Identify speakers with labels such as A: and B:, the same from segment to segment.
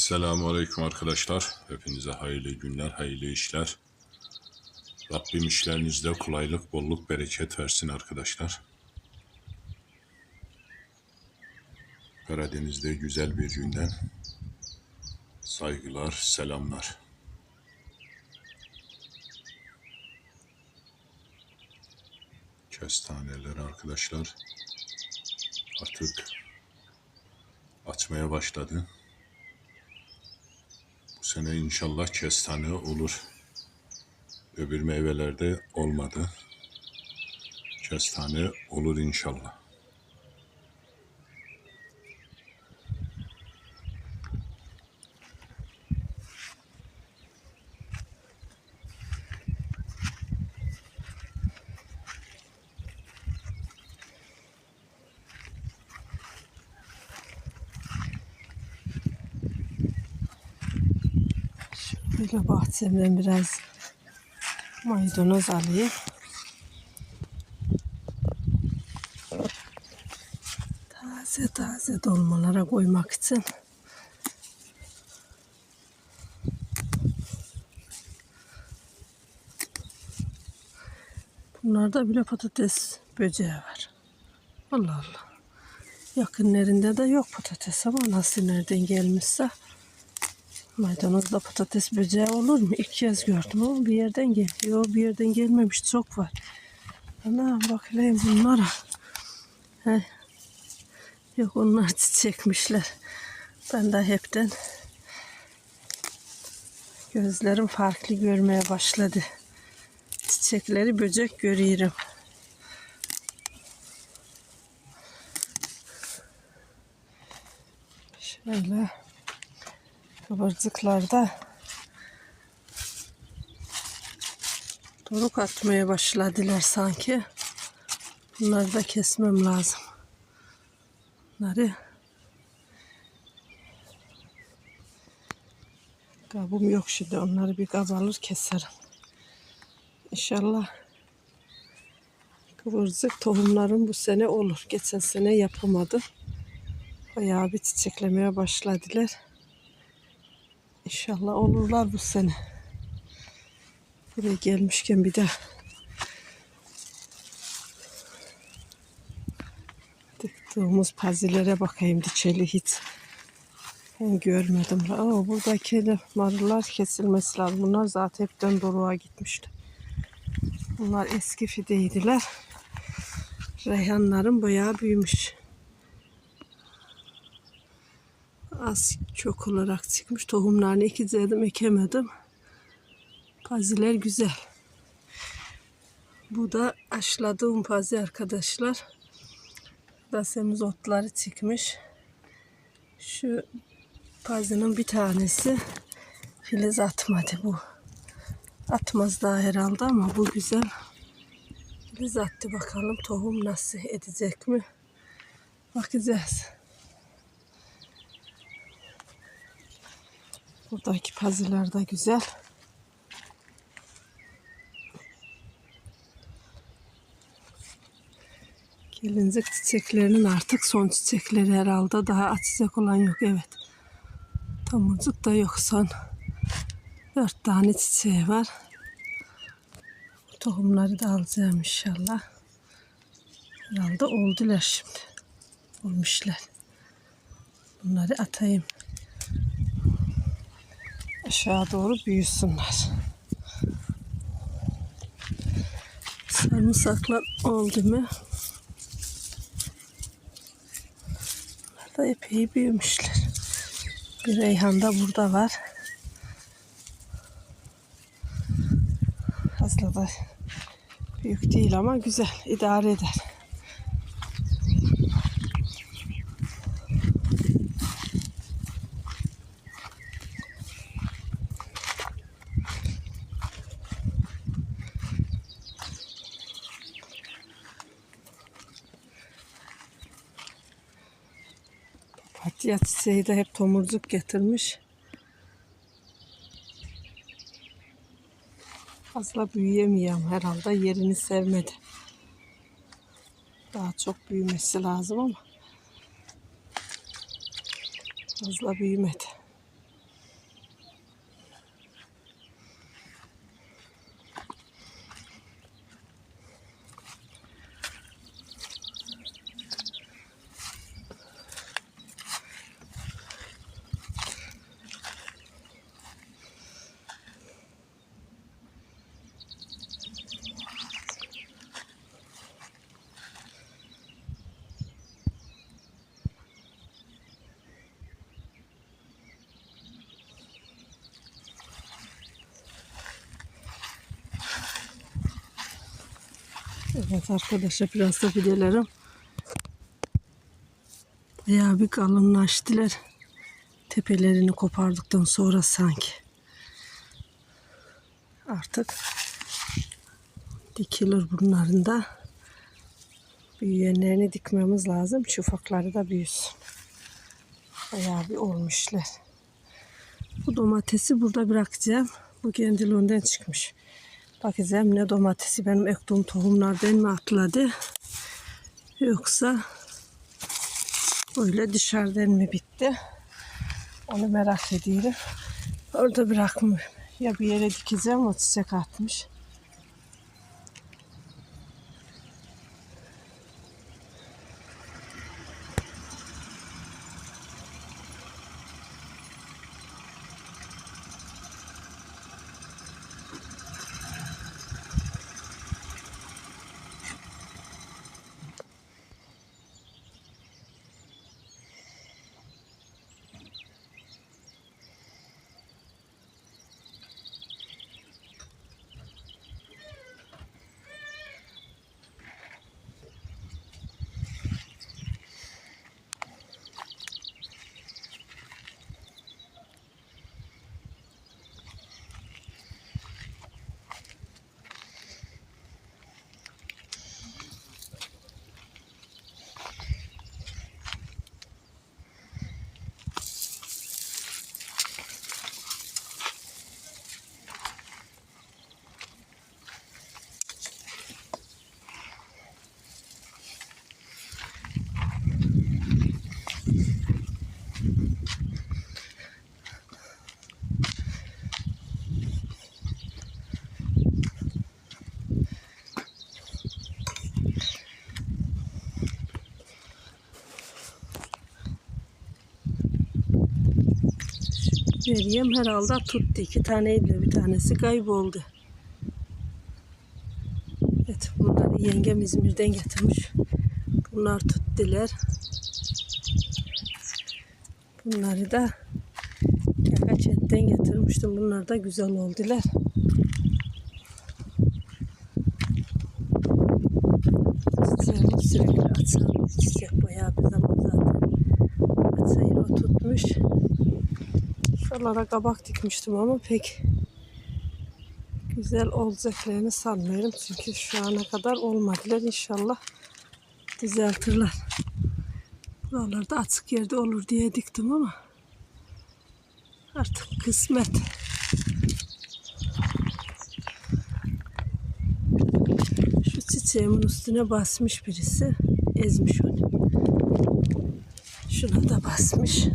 A: Esselamu Aleyküm arkadaşlar. Hepinize hayırlı günler, hayırlı işler. Rabbim işlerinizde kolaylık, bolluk, bereket versin arkadaşlar. Karadeniz'de güzel bir günden saygılar, selamlar. Kestaneler arkadaşlar artık açmaya başladı. Sene inşallah kestane olur. Öbür meyvelerde olmadı. Kestane olur inşallah.
B: Böyle bahçemden biraz maydanoz alayım. Taze taze dolmalara koymak için. Bunlarda bile patates böceği var. Allah Allah. Yakınlarında da yok patates ama nasıl nereden gelmişse. Maydanozda patates böceği olur mu? İlk kez gördüm ama bir yerden geliyor. Bir yerden gelmemiş çok var. Ana bakayım bunlara. He. Yok onlar çiçekmişler. Ben de hepten gözlerim farklı görmeye başladı. Çiçekleri böcek görüyorum. Şöyle kıvırcıklarda doruk atmaya başladılar sanki. Bunları da kesmem lazım. Bunları kabım yok şimdi. Onları bir kab alır keserim. İnşallah kıvırcık tohumlarım bu sene olur. Geçen sene yapamadım. Bayağı bir çiçeklemeye başladılar. İnşallah olurlar bu sene. Buraya gelmişken bir de tıktığımız pazilere bakayım diçeli hiç ben görmedim. Aa, buradaki marullar kesilmesi lazım. Bunlar zaten hepten doruğa gitmişti. Bunlar eski fideydiler. Reyhanlarım bayağı büyümüş. Az çok olarak çıkmış. Tohumlarını ekeceğim ekemedim. Paziler güzel. Bu da aşladığım pazi arkadaşlar. Dasemiz otları çıkmış. Şu pazının bir tanesi filiz atmadı bu. Atmaz daha herhalde ama bu güzel. Filiz attı bakalım tohum nasıl edecek mi? Bakacağız. Buradaki paziler de güzel. Gelincik çiçeklerinin artık son çiçekleri herhalde daha açacak olan yok evet. Tomurcuk da yok son. Dört tane çiçeği var. Tohumları da alacağım inşallah. Herhalde oldular şimdi. Olmuşlar. Bunları atayım aşağı doğru büyüsünler. Sarımsaklar oldu mu? Bunlar da epey büyümüşler. Bir reyhan da burada var. Fazla da büyük değil ama güzel. idare eder. De hep tomurcuk getirmiş. Fazla büyüyemiyorum herhalde. Yerini sevmedi. Daha çok büyümesi lazım ama fazla büyümedi. Evet arkadaşlar biraz da videolarım bayağı bir kalınlaştılar. Tepelerini kopardıktan sonra sanki. Artık dikilir bunların da. Büyüyenlerini dikmemiz lazım. Şu ufakları da büyüsün. Bayağı bir olmuşlar. Bu domatesi burada bırakacağım. Bu kendiliğinden çıkmış. Bakacağım ne domatesi benim ektiğim tohumlardan mı atladı? Yoksa öyle dışarıdan mı bitti? Onu merak ediyorum. Orada bırakmıyorum. Ya bir yere dikeceğim o çiçek atmış. Meryem herhalde tuttu. iki taneydi. Bir tanesi kayboldu. Evet bunları yengem İzmir'den getirmiş. Bunlar tuttular. Bunları da Yakaçet'ten getirmiştim. Bunlar da güzel oldular. Çiçeğimi sürekli açan çiçek bayağı bir zaman zaten. Açayı o tutmuş. Şuralara kabak dikmiştim ama pek güzel olacaklarını sanmıyorum. Çünkü şu ana kadar olmadılar. İnşallah düzeltirler. Buralarda açık yerde olur diye diktim ama artık kısmet. Şu çiçeğimin üstüne basmış birisi. Ezmiş onu. Şuna da basmış.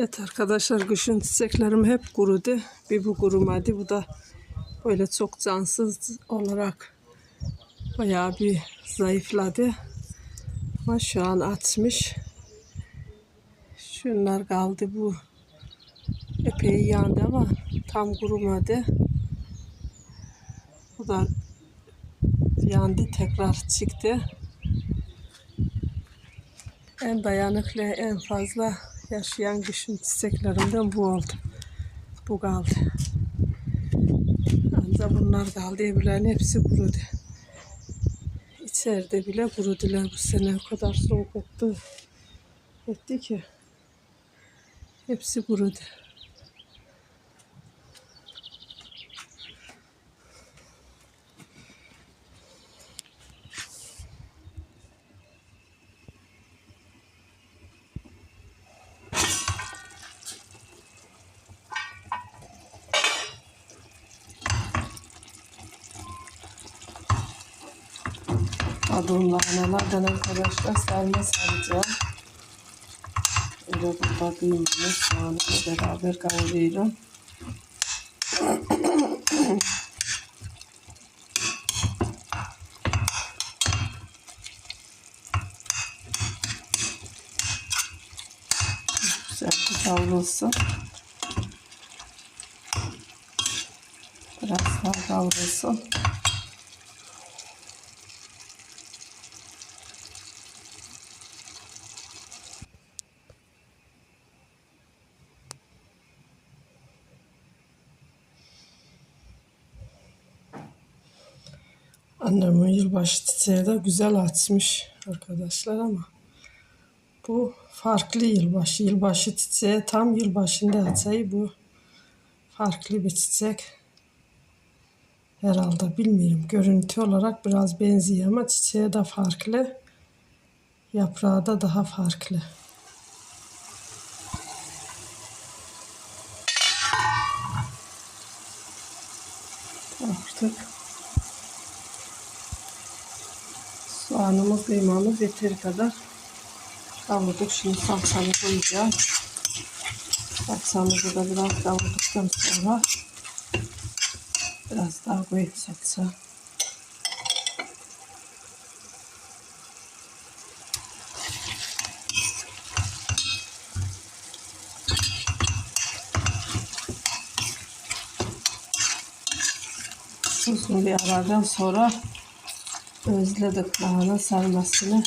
B: Evet arkadaşlar kışın çiçeklerim hep kurudu. Bir bu kurumadı. Bu da böyle çok cansız olarak bayağı bir zayıfladı. Ama şu an açmış. Şunlar kaldı bu. Epey yandı ama tam kurumadı. Bu da yandı tekrar çıktı. En dayanıklı, en fazla yaşayan kışın çiçeklerimden bu oldu. Bu kaldı. Ancak bunlar kaldı. Öbürlerin hepsi kurudu. İçeride bile kurudular bu sene. O kadar soğuk etti. Etti ki. Hepsi kurudu. Kadın lahanalardan arkadaşlar sarma saracağım. Öyle burada kıymamı soğanla beraber kavuruyorum. Güzel bir kavrulsun. Biraz daha kavrulsun. Yılbaşı çiçeği de güzel açmış arkadaşlar ama bu farklı yılbaşı. Yılbaşı çiçeği tam yılbaşında açayı bu farklı bir çiçek. Herhalde bilmiyorum. Görüntü olarak biraz benziyor ama çiçeği de farklı. Yaprağı da daha farklı. Artık soğanımız, kıymamız yeteri kadar kavurduk. Şimdi salçamı koyacağız. Salçamızı da biraz kavurduktan sonra biraz daha koyayım salça. Uzun bir aradan sonra özledik lahana sarmasını.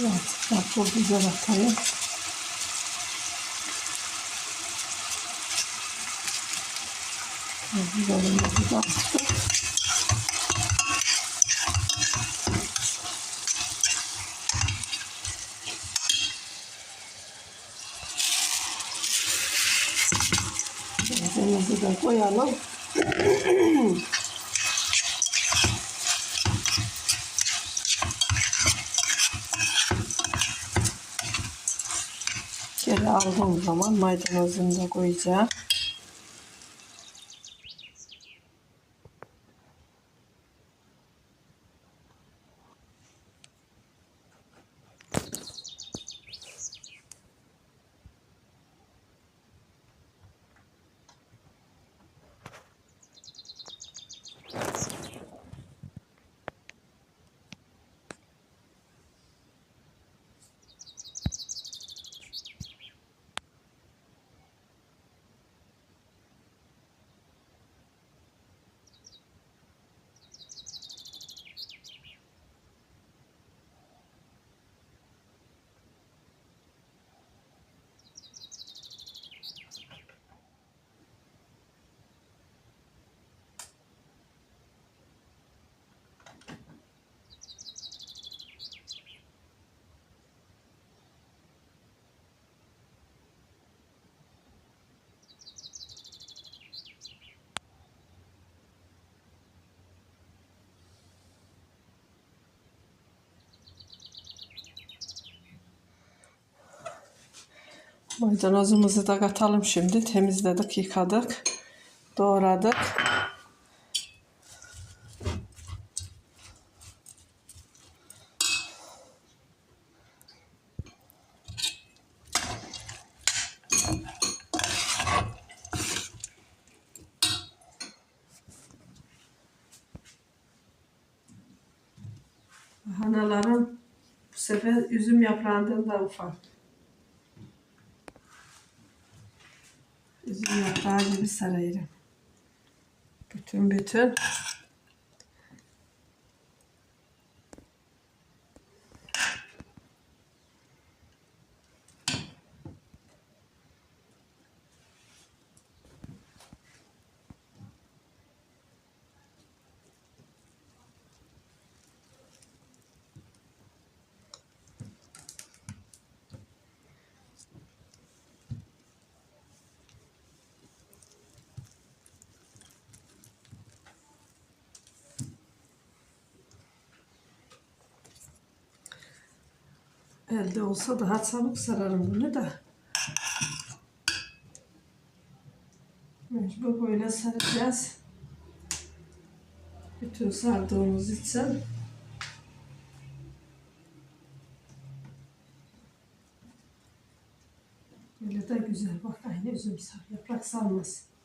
B: Evet, ben çok güzel atayım. Güzelimizi de attık. Malzememizi de koyalım. Geri aldığım zaman maydanozunu da koyacağım. Maydanozumuzu da katalım şimdi. Temizledik, yıkadık, doğradık. Hanaların bu sefer üzüm yaprağından da ufak. Yaprağı gibi sarayırım. Bütün bütün. Elde olsa daha çabuk sararım bunu da. Mecbur böyle saracağız. Bütün sardığımız için. Böyle de güzel bak aynı üzüm sar. Yaprak sarması.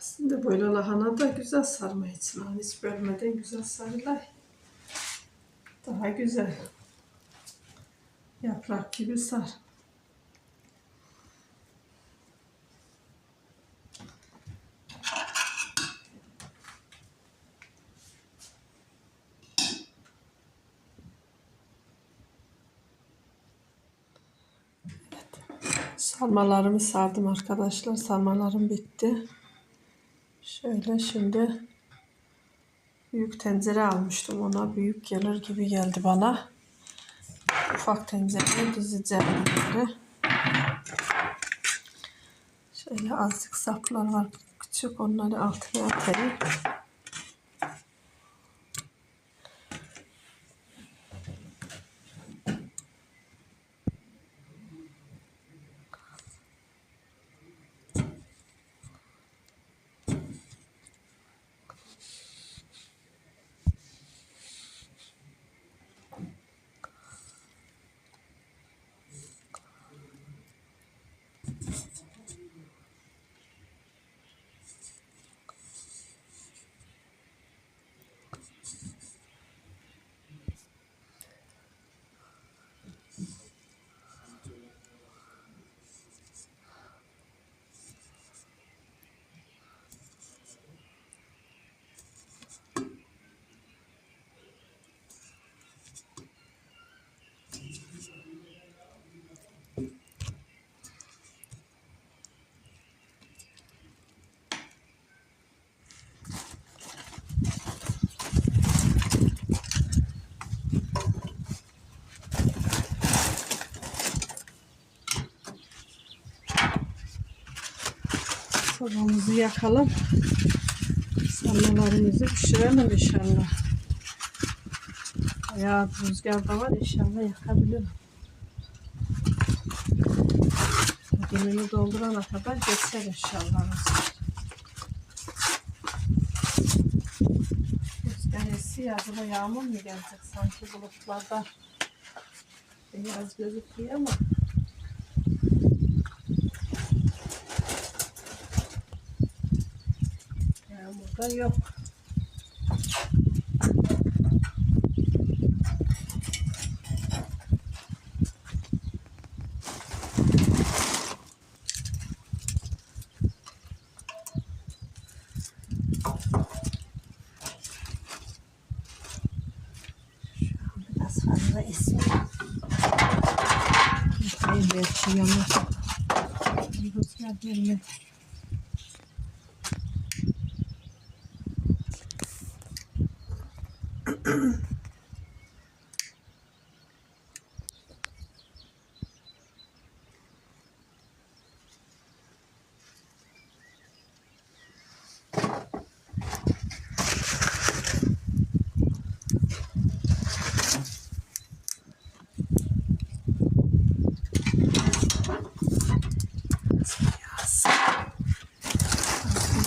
B: Aslında böyle lahana da güzel sarma için. Hiç bölmeden güzel sarılar. Daha güzel. Yaprak gibi sar. Sarmalarımı sardım arkadaşlar. Sarmalarım bitti. Şöyle şimdi büyük tencere almıştım ona. Büyük gelir gibi geldi bana. Ufak tencereye dizeceğim bunları. Şöyle azıcık saplar var küçük onları altına atayım. Sobamızı yakalım. Sarmalarımızı pişirelim inşallah. Ya rüzgar da var inşallah yakabilirim. Gününü doldurana kadar geçer inşallah. rüzgar. Acaba yağmur mu gelecek sanki bulutlarda? Biraz gözüküyor ama. Yağmur da yok. Biraz fazla esiyor. Belki yanır. Rüzgar gelmedi. Yağsın.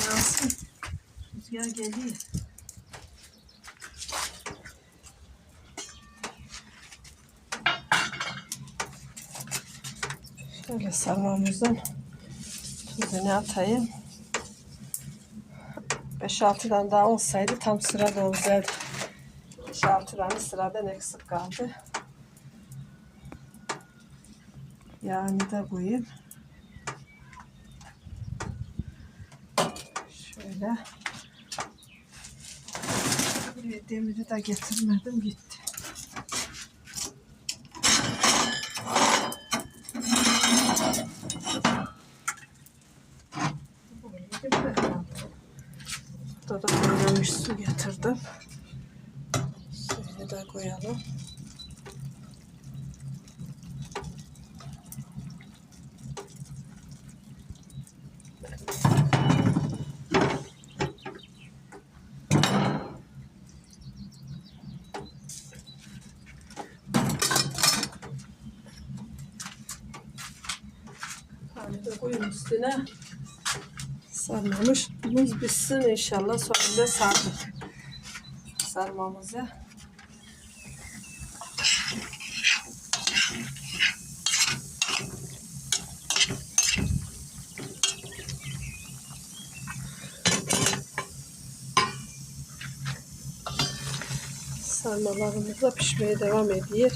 B: Yağsın. Rüzgar Şöyle sarmamızın tuzunu atayım. 5-6 tane daha olsaydı tam sırada olacaktı. 5-6 tane sıradan eksik kaldı. Yağını da koyayım. Şöyle. Demiri de getirmedim gitti. Burada da kaynamış getirdim. Suyunu da koyalım. Tane de üstüne. Sarmamış. Buz bitsin inşallah. Sonunda sardık. Sarmamızı. Sarmalarımız da pişmeye devam ediyor.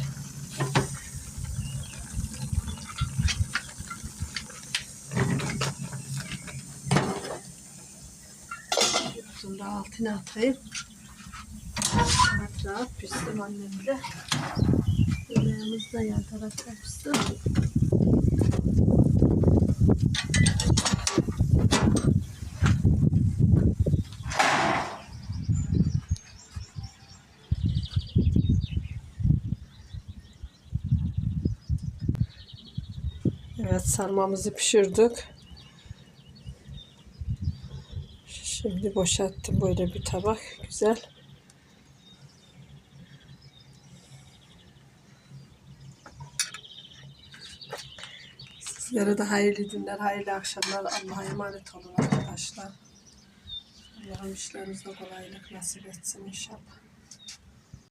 B: Da altına atayım. Rahat rahat pişsin annemle. Yemeğimiz yan tarafta pişsin. Evet sarmamızı pişirdik. Şimdi boşalttım böyle bir tabak. Güzel. Sizlere de hayırlı günler, hayırlı akşamlar. Allah'a emanet olun arkadaşlar. Allah'ım işlerinizde kolaylık nasip etsin inşallah.